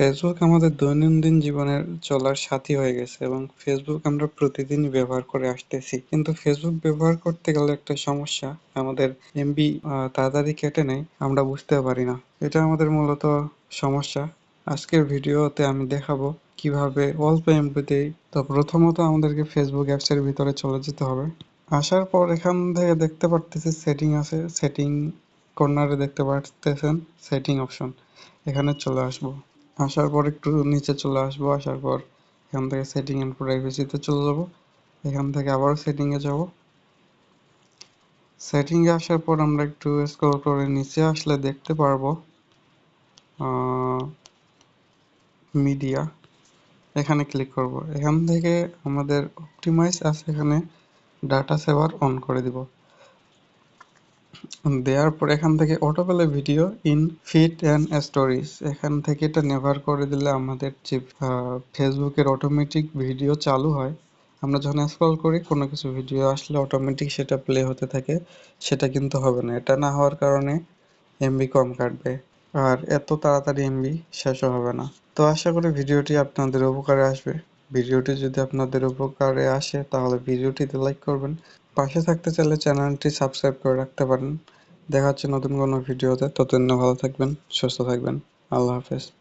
Facebook আমাদের দৈনন্দিন জীবনের চলার সাথী হয়ে গেছে এবং ফেসবুক আমরা প্রতিদিনই ব্যবহার করে আসতেছি। কিন্তু ফেসবুক ব্যবহার করতে গেলে একটা সমস্যা, আমাদের এমবি তাড়াতাড়ি কেটে নেয়, আমরা বুঝতে পারি না। এটা আমাদের মূলত সমস্যা। আজকের ভিডিওতে আমি দেখাবো কীভাবে অল্প এমবিতেই তো প্রথমত আমাদেরকে ফেসবুক অ্যাপসের ভিতরে চলে যেতে হবে। আসার পর এখান থেকে দেখতে পারতেছি সেটিং আছে। সেটিং কর্নারে দেখতে পারতেছেন সেটিং অপশন এখানে চলে আসব। আসার পর একটু নিচে চলে আসব, আসার পর এখান থেকে সেটিং এন্ড প্রাইভেসিতে চলে যাব। এখান থেকে আবার সেটিংয়ে যাব। সেটিংয়ে আসার পর আমরা একটু স্ক্রল করে নিচে আসলে দেখতে পারব মিডিয়া এখানে ক্লিক করব। এখান থেকে আমাদের অপটিমাইজ আছে এখানে ডাটা সেভার অন করে দিব। দেওয়ার পর এখান থেকে auto play video in feed and stories. এখান থেকে এটা নেভার করে দিলে আমাদের যে ফেসবুকের অটোমেটিক ভিডিও চালু হয়। আমরা যখন স্ক্রল করি, কোনো কিছু ভিডিও আসলে অটোমেটিক সেটা প্লে হতে থাকে, সেটা কিন্তু হবে না। এটা না হওয়ার কারণে এমবি কম কাটবে, আর এত তাড়াতাড়ি এমবি শেষও হবে না। তো আশা করি ভিডিওটি আপনাদের উপকারে আসবে। ভিডিওটি যদি আপনাদের উপকারে আসে, তাহলে ভিডিওটিতে লাইক করবেন। পাশে থাকতে চাইলে চ্যানেলটি সাবস্ক্রাইব করে রাখতে পারেন। দেখা হচ্ছে নতুন কোনো ভিডিওতে। ততদিন ভালো থাকবেন, সুস্থ থাকবেন। আল্লাহ হাফেজ।